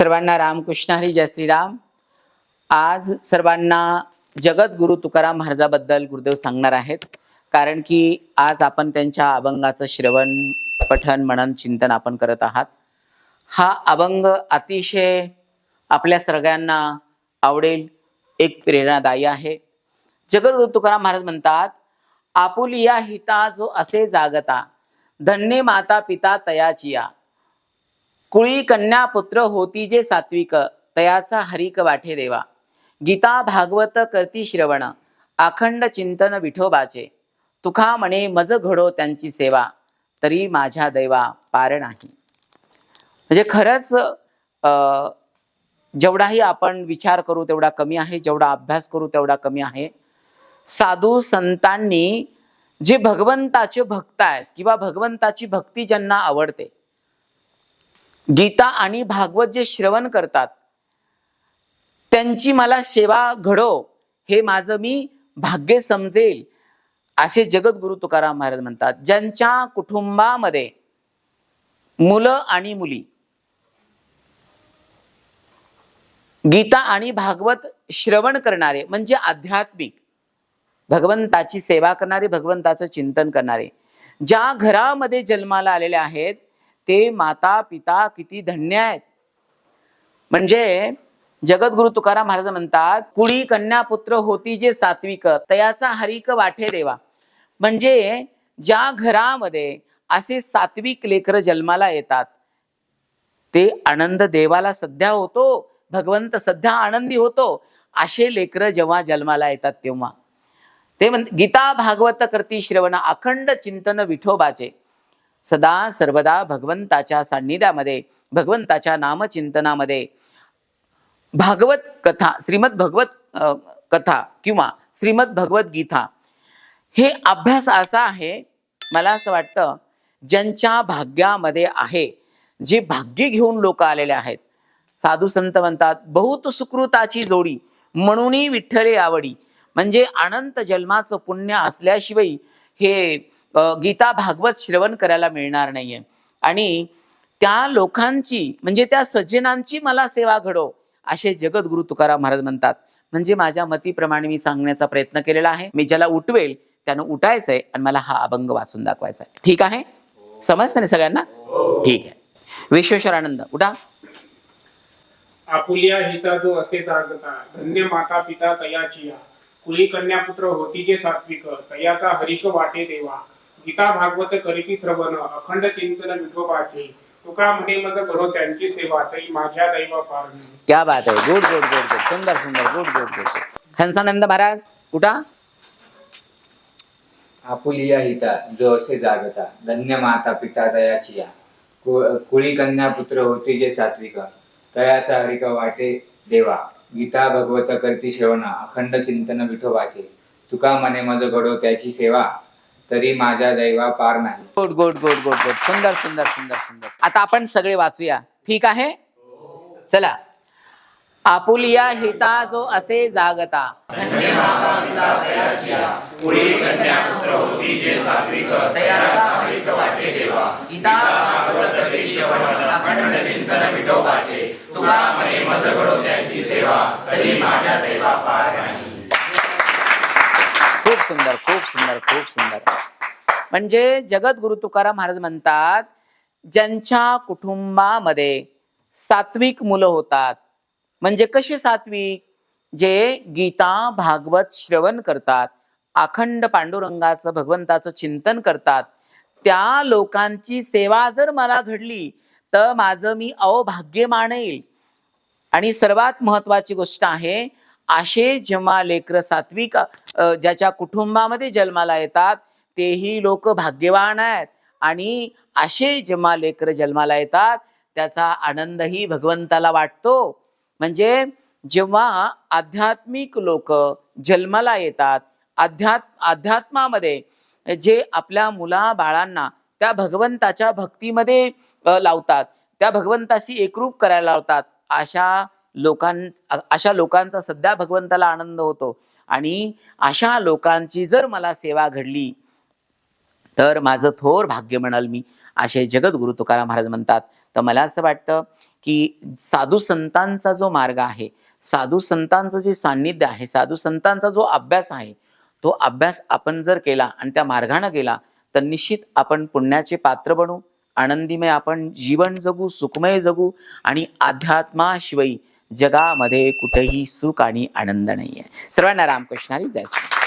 सर्वांना रामकृष्ण हरी जय श्रीराम. आज सर्वांना जगद्गुरु तुकाराम महाराजाबद्दल गुरुदेव सांगणार आहेत. कारण की आज आपण त्यांच्या अभंगाचं श्रवण पठन मनन चिंतन आपण करत आहात. हा अभंग अतिशय आपल्या सगळ्यांना आवडेल एक प्रेरणादायी आहे. जगद्गुरु तुकाराम महाराज म्हणतात आपुलिया हिता जो असे जागता धन्य माता पिता तयाचिया कुळी कन्या पुत्र होती जे सात्विक तयाचा हरिक वाठे देवा. गीता भागवत करती श्रवण अखंड चिंतन विठोबाचे. तुखा म्हणे मज घडो त्यांची सेवा तरी माझ्या दैवा पार नाही. म्हणजे खरंच जेवढाही आपण विचार करू तेवढा कमी आहे. जेवढा अभ्यास करू तेवढा कमी आहे. साधू संतांनी जे भगवंताचे भक्त आहेत किंवा भगवंताची भक्ती ज्यांना आवडते गीता आणि भागवत जे श्रवण करतात त्यांची मला सेवा घडो हे माझं मी भाग्य समजेल असे जगद्गुरु तुकाराम महाराज म्हणतात. ज्यांच्या कुटुंबामध्ये मुलं आणि मुली गीता आणि भागवत श्रवण करणारे म्हणजे आध्यात्मिक भगवंताची सेवा करणारे भगवंताचं चिंतन करणारे ज्या घरामध्ये जन्माला आलेले आहेत ते माता पिता किती धन्य आहेत. म्हणजे जगद्गुरु तुकाराम महाराज म्हणतात कुळी कन्या पुत्र होती जे सात्विक तयाचा हरिक वाठे देवा. म्हणजे ज्या घरामध्ये असे सात्विक लेकर जन्माला येतात ते आनंद देवाला सध्या होतो भगवंत सध्या आनंदी होतो असे लेकर जेव्हा जन्माला येतात तेव्हा. ते म्हण गीता भागवत करती श्रवण अखंड चिंतन विठोबाचे. सदा सर्वदा भगवंताच्या सान्निध्यामध्ये भगवंताच्या नामचिंतनामध्ये. भागवत कथा श्रीमद भगवत कथा किंवा श्रीमद भगवत गीता हे अभ्यास असा आहे मला असं वाटतं ज्यांच्या भाग्यामध्ये आहे जे भाग्य घेऊन लोक आलेले आहेत. साधू संत म्हणतात बहुत सुकृताची जोडी म्हणूनही विठ्ठले आवडी. म्हणजे अनंत जन्माचं पुण्य असल्याशिवाय हे गीता भागवत श्रवण करायला मिळणार नाहीये. आणि त्या लोकांची म्हणजे त्या सज्जनांची मला सेवा घडो असे जगद्गुरु तुकाराम महाराज म्हणतात. म्हणजे माझ्या मतीप्रमाणे मी सांगण्याचा प्रयत्न केलेला आहे. मी ज्याला उठवेल त्यानं उठायचंय आणि मला हा अभंग वाचून दाखवायचा आहे ठीक आहे? समजतं ना सगळ्यांना? ठीक आहे. विश्वेश्वरानंद उठा. आपुलिया हिता जो असे जागता धन्य माता पिता तयाची कुली कन्या पुत्र होती जे सात्विक तयाचा हरिक वाटे देवा. गीता भागवत करीती श्रवण अखंड चिंतन विठोबाचे तुका म्हणे मग घडो त्यांची सेवा तरी माझ्या दैवा. क्या बात आहे. Good good good good. सुंदर सुंदर. Good good good. हंसानंद महाराज उठा आपुलिया हिता जो असे जागता. धन्य माता पिता दयाचिया कु- कुळी कन्या पुत्र होती जे सात्विक. तयाचा हरिक वाटे देवा. गीता भगवत करती श्रवण अखंड चिंतन विठोबाचे. तुका मने मज घडो त्याची सेवा. तरी माझ्या दैवा पार नाही. Good good good good good सुंदर सुंदर सुंदर सुंदर. आता आपण सगळे वाचूया. ठीक आहे? चला. आपुलिया हिता जो असे जागता. तयाचा हरिक वाटे देवा. गीता भागवत करती श्रवण अखंड चिंतन विठोबाचे. तुका म्हणे मज घडो त्यांची सेवा. तरी माझ्या दैवा पार नाही. खूप सुंदर खूप सुंदर खूप सुंदर. म्हणजे जगद्गुरु तुकाराम महाराज म्हणतात ज्यांच्या कुटुंबामध्ये सात्विक मुलं होतात म्हणजे कसे सात्विक? जे गीता भागवत श्रवण करतात अखंड पांडुरंगाचं भगवंताचं चिंतन करतात त्या लोकांची सेवा जर मला घडली तर माझं मी अवभाग्य मानेल. आणि सर्वात महत्वाची गोष्ट आहे असे जेव्हा लेकर सात्विक ज्याच्या कुटुंबामध्ये जन्माला येतात तेही लोक भाग्यवान आहेत. आणि असे जेव्हा लेकर जन्माला येतात त्याचा आनंदही भगवंताला वाटतो. म्हणजे जेव्हा आध्यात्मिक लोक जन्माला येतात अध्यात्म अध्यात्मामध्ये जे आपल्या मुला बाळांना त्या भगवंताच्या भक्तीमध्ये लावतात त्या भगवंताशी एकरूप करायला लावतात अशा लोकां अशा लोकांचा सध्या भगवंताला आनंद होतो. आणि अशा लोकांची जर मला सेवा घडली तर माझं थोर भाग्य म्हणाल मी. असे जगद्गुरु तुकाराम महाराज म्हणतात. तर मला असं वाटतं की साधू संतांचा जो मार्ग आहे साधू संतांचं जे सान्निध्य आहे साधू संतांचा जो अभ्यास आहे तो अभ्यास आपण जर केला आणि त्या मार्गानं गेला तर निश्चित आपण पुण्याचे पात्र बनू आनंदीमय आपण जीवन जगू सुखमय जगू आणि अध्यात्माशिवाय जगामध्ये कुठेही सुख आणि आनंद नाहीये. सर्वांना रामकृष्णारी जय श्री